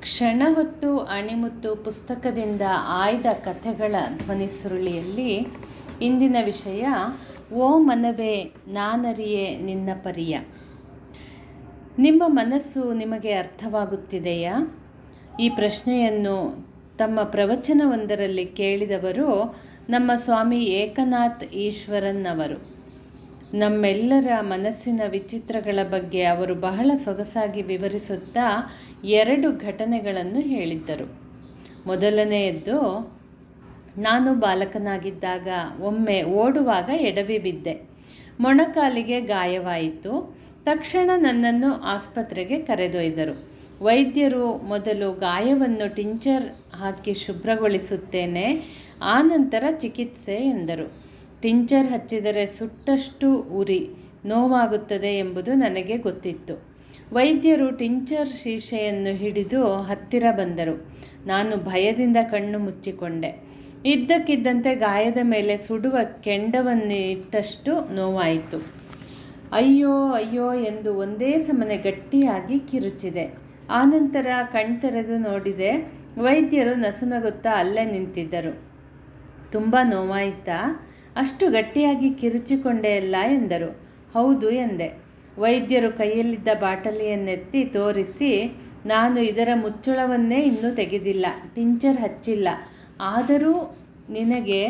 ಕ್ಷಣ ಹೊತ್ತು ಅಣಿಮುತ್ತು ಪುಸ್ತಕದಿಂದ ಆಯ್ದ ಕಥೆಗಳ ಧ್ವನಿ ಸುರುಳಿಯಲ್ಲಿ ಇಂದಿನ ವಿಷಯ, ಓ ಮನವೇ, ನಾನರಿಯೇ ನಿನ್ನ ಪರಿಯ. ನಿಮ್ಮ ಮನಸ್ಸು ನಿಮಗೆ ಅರ್ಥವಾಗುತ್ತಿದೆಯಾ? ಈ ಪ್ರಶ್ನೆಯನ್ನು ತಮ್ಮ ಪ್ರವಚನವೊಂದರಲ್ಲಿ ಕೇಳಿದವರು ನಮ್ಮ ಸ್ವಾಮಿ ಏಕನಾಥ್ ಈಶ್ವರನ್ ಅವರು ನಮ್ಮೆಲ್ಲರ ಮನಸ್ಸಿನ ವಿಚಿತ್ರಗಳ ಬಗ್ಗೆ ಅವರು ಬಹಳ ಸೊಗಸಾಗಿ ವಿವರಿಸುತ್ತಾ ಎರಡು ಘಟನೆಗಳನ್ನು ಹೇಳಿದ್ದರು. ಮೊದಲನೆಯದ್ದು, ನಾನು ಬಾಲಕನಾಗಿದ್ದಾಗ ಒಮ್ಮೆ ಓಡುವಾಗ ಎಡವಿ ಬಿದ್ದೆ. ಮೊಣಕಾಲಿಗೆ ಗಾಯವಾಯಿತು. ತಕ್ಷಣ ನನ್ನನ್ನು ಆಸ್ಪತ್ರೆಗೆ ಕರೆದೊಯ್ದರು. ವೈದ್ಯರು, ಮೊದಲು ಗಾಯವನ್ನು ಟಿಂಚರ್ ಹಾಕಿ ಶುಭ್ರಗೊಳಿಸುತ್ತೇನೆ ಆನಂತರ ಚಿಕಿತ್ಸೆ ಎಂದರು. ಟಿಂಚರ್ ಹಚ್ಚಿದರೆ ಸುಟ್ಟಷ್ಟು ಉರಿ, ನೋವಾಗುತ್ತದೆ ಎಂಬುದು ನನಗೆ ಗೊತ್ತಿತ್ತು. ವೈದ್ಯರು ಟಿಂಚರ್ ಶೀಶೆಯನ್ನು ಹಿಡಿದು ಹತ್ತಿರ ಬಂದರು. ನಾನು ಭಯದಿಂದ ಕಣ್ಣು ಮುಚ್ಚಿಕೊಂಡೆ. ಇದ್ದಕ್ಕಿದ್ದಂತೆ ಗಾಯದ ಮೇಲೆ ಸುಡುವ ಕೆಂಡವನ್ನು ಇಟ್ಟಷ್ಟು ನೋವಾಯಿತು. ಅಯ್ಯೋ ಅಯ್ಯೋ ಎಂದು ಒಂದೇ ಸಮನೆ ಗಟ್ಟಿಯಾಗಿ ಕಿರುಚಿದೆ. ಆನಂತರ ಕಣ್ತೆರೆದು ನೋಡಿದೆ, ವೈದ್ಯರು ನಸುನಗುತ್ತಾ ಅಲ್ಲೇ ನಿಂತಿದ್ದರು. ತುಂಬ ನೋವಾಯಿತಾ? ಅಷ್ಟು ಗಟ್ಟಿಯಾಗಿ ಕಿರುಚಿಕೊಂಡೆ ಅಲ್ಲ ಎಂದರು. ಹೌದು ಎಂದೆ. ವೈದ್ಯರು ಕೈಯಲ್ಲಿದ್ದ ಬಾಟಲಿಯನ್ನೆತ್ತಿ ತೋರಿಸಿ, ನಾನು ಇದರ ಮುಚ್ಚಳವನ್ನೇ ಇನ್ನೂ ತೆಗೆದಿಲ್ಲ, ಟಿಂಚರ್ ಹಚ್ಚಿಲ್ಲ. ಆದರೂ ನಿನಗೆ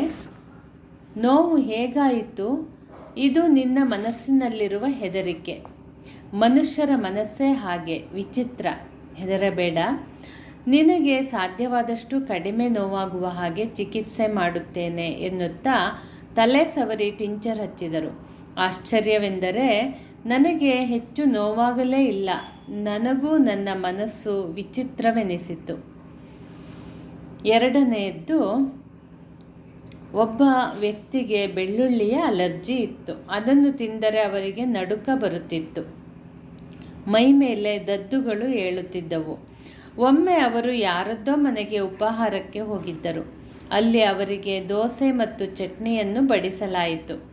ನೋವು ಹೇಗಾಯಿತು? ಇದು ನಿನ್ನ ಮನಸ್ಸಿನಲ್ಲಿರುವ ಹೆದರಿಕೆ. ಮನುಷ್ಯರ ಮನಸ್ಸೇ ಹಾಗೆ, ವಿಚಿತ್ರ. ಹೆದರಬೇಡ. ನಿನಗೆ ಸಾಧ್ಯವಾದಷ್ಟು ಕಡಿಮೆ ನೋವಾಗುವ ಹಾಗೆ ಚಿಕಿತ್ಸೆ ಮಾಡುತ್ತೇನೆ ಎನ್ನುತ್ತಾ ತಲೆ ಸವರಿ ಟಿಂಚರ್ ಹಚ್ಚಿದರು. ಆಶ್ಚರ್ಯವೆಂದರೆ, ನನಗೆ ಹೆಚ್ಚು ನೋವಾಗಲೇ ಇಲ್ಲ. ನನಗೂ ನನ್ನ ಮನಸ್ಸು ವಿಚಿತ್ರವೆನಿಸಿತು ಎರಡನೆಯದ್ದು, ಒಬ್ಬ ವ್ಯಕ್ತಿಗೆ ಬೆಳ್ಳುಳ್ಳಿಯ ಅಲರ್ಜಿ ಇತ್ತು. ಅದನ್ನು ತಿಂದರೆ ಅವರಿಗೆ ನಡುಕ ಬರುತ್ತಿತ್ತು. ಮೈ ಮೇಲೆ ದದ್ದುಗಳು ಏಳುತ್ತಿದ್ದವು. ಒಮ್ಮೆ ಅವರು ಯಾರದ್ದೋ ಮನೆಗೆ ಉಪಹಾರಕ್ಕೆ ಹೋಗಿದ್ದರು. ಅಲ್ಲಿ ಅವರಿಗೆ ದೋಸೆ ಮತ್ತು ಚಟ್ನಿಯನ್ನು ಬಡಿಸಲಾಯಿತು.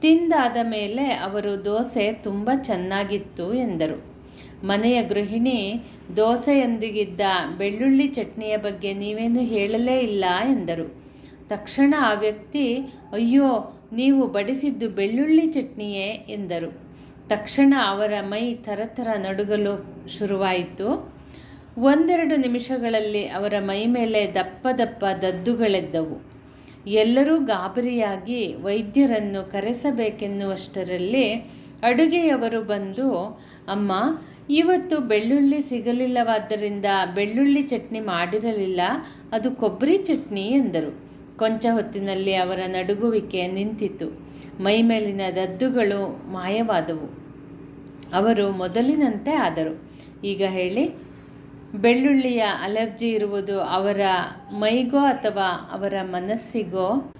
ತಿಂದಾದ ಮೇಲೆ ಅವರು ದೋಸೆ ತುಂಬ ಚೆನ್ನಾಗಿತ್ತು ಎಂದರು. ಮನೆಯ ಗೃಹಿಣಿ, ದೋಸೆಯೊಂದಿಗಿದ್ದ ಬೆಳ್ಳುಳ್ಳಿ ಚಟ್ನಿಯ ಬಗ್ಗೆ ನೀವೇನು ಹೇಳಲೇ ಇಲ್ಲ ಎಂದರು. ತಕ್ಷಣ ಆ ವ್ಯಕ್ತಿ, ಅಯ್ಯೋ, ನೀವು ಬಡಿಸಿದ್ದು ಬೆಳ್ಳುಳ್ಳಿ ಚಟ್ನಿಯೇ? ಎಂದರು. ತಕ್ಷಣ ಅವರ ಮೈ ಥರಥರ ನಡುಗಲು ಶುರುವಾಯಿತು. ಒಂದೆರಡು ನಿಮಿಷಗಳಲ್ಲಿ ಅವರ ಮೈ ಮೇಲೆ ದಪ್ಪ ದಪ್ಪ ದದ್ದುಗಳೆದ್ದವು. ಎಲ್ಲರೂ ಗಾಬರಿಯಾಗಿ ವೈದ್ಯರನ್ನು ಕರೆಸಬೇಕೆನ್ನುವಷ್ಟರಲ್ಲಿ ಅಡುಗೆಯವರು ಬಂದು, ಅಮ್ಮ, ಇವತ್ತು ಬೆಳ್ಳುಳ್ಳಿ ಸಿಗಲಿಲ್ಲವಾದ್ದರಿಂದ ಬೆಳ್ಳುಳ್ಳಿ ಚಟ್ನಿ ಮಾಡಿರಲಿಲ್ಲ, ಅದು ಕೊಬ್ಬರಿ ಚಟ್ನಿ ಎಂದರು. ಕೊಂಚ ಹೊತ್ತಿನಲ್ಲಿ ಅವರ ನಡುಗುವಿಕೆ ನಿಂತಿತು ಮೈಮೇಲಿನ ದದ್ದುಗಳು ಮಾಯವಾದವು. ಅವರು ಮೊದಲಿನಂತೆ ಆದರು. ಈಗ ಹೇಳಿ ಬೆಳ್ಳುಳ್ಳಿಯ ಅಲರ್ಜಿ ಇರುವುದು ಅವರ ಮೈಗೋ ಅಥವಾ ಅವರ ಮನಸ್ಸಿಗೋ?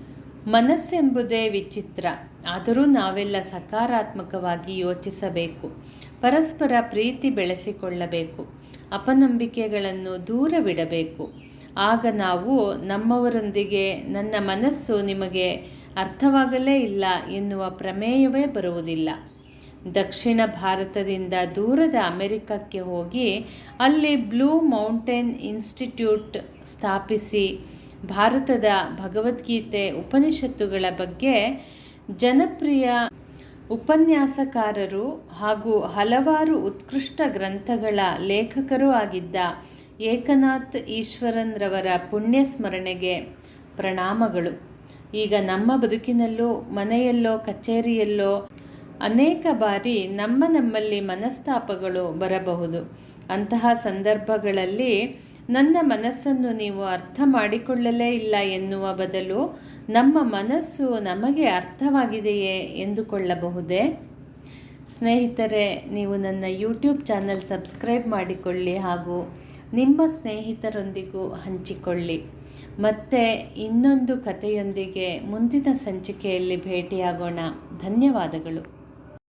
ಮನಸ್ಸೆಂಬುದೇ ವಿಚಿತ್ರ. ಆದರೂ ನಾವೆಲ್ಲ ಸಕಾರಾತ್ಮಕವಾಗಿ ಯೋಚಿಸಬೇಕು. ಪರಸ್ಪರ ಪ್ರೀತಿ ಬೆಳೆಸಿಕೊಳ್ಳಬೇಕು. ಅಪನಂಬಿಕೆಗಳನ್ನು ದೂರವಿಡಬೇಕು ಆಗ ನಾವು ನಮ್ಮವರೊಂದಿಗೆ, ನನ್ನ ಮನಸ್ಸು ನಿಮಗೆ ಅರ್ಥವಾಗಲೇ ಇಲ್ಲ ಎನ್ನುವ ಪ್ರಮೇಯವೇ ಬರುವುದಿಲ್ಲ. ದಕ್ಷಿಣ ಭಾರತದಿಂದ ದೂರದ ಅಮೆರಿಕಕ್ಕೆ ಹೋಗಿ ಅಲ್ಲಿ ಬ್ಲೂ ಮೌಂಟೇನ್ ಇನ್ಸ್ಟಿಟ್ಯೂಟ್ ಸ್ಥಾಪಿಸಿ ಭಾರತದ ಭಗವದ್ಗೀತೆ ಉಪನಿಷತ್ತುಗಳ ಬಗ್ಗೆ ಜನಪ್ರಿಯ ಉಪನ್ಯಾಸಕಾರರು ಹಾಗೂ ಹಲವಾರು ಉತ್ಕೃಷ್ಟ ಗ್ರಂಥಗಳ ಲೇಖಕರೂ ಆಗಿದ್ದ ಏಕನಾಥ್ ಈಶ್ವರನ್ರವರ ಪುಣ್ಯ ಸ್ಮರಣೆಗೆ ಪ್ರಣಾಮಗಳು. ಈಗ ನಮ್ಮ ಬದುಕಿನಲ್ಲೂ ಮನೆಯಲ್ಲೋ, ಕಚೇರಿಯಲ್ಲೋ ಅನೇಕ ಬಾರಿ ನಮ್ಮ ನಮ್ಮಲ್ಲಿ ಮನಸ್ತಾಪಗಳು ಬರಬಹುದು. ಅಂತಹ ಸಂದರ್ಭಗಳಲ್ಲಿ ನನ್ನ ಮನಸ್ಸನ್ನು ನೀವು ಅರ್ಥ ಮಾಡಿಕೊಳ್ಳಲೇ ಇಲ್ಲ ಎನ್ನುವ ಬದಲು ನಮ್ಮ ಮನಸ್ಸು ನಮಗೆ ಅರ್ಥವಾಗಿದೆಯೇ ಎಂದುಕೊಳ್ಳಬಹುದೇ? ಸ್ನೇಹಿತರೆ, ನೀವು ನನ್ನ ಯೂಟ್ಯೂಬ್ ಚಾನಲ್ ಸಬ್ಸ್ಕ್ರೈಬ್ ಮಾಡಿಕೊಳ್ಳಿ ಹಾಗೂ ನಿಮ್ಮ ಸ್ನೇಹಿತರೊಂದಿಗೂ ಹಂಚಿಕೊಳ್ಳಿ. ಮತ್ತೆ ಇನ್ನೊಂದು ಕಥೆಯೊಂದಿಗೆ ಮುಂದಿನ ಸಂಚಿಕೆಯಲ್ಲಿ ಭೇಟಿಯಾಗೋಣ. ಧನ್ಯವಾದಗಳು.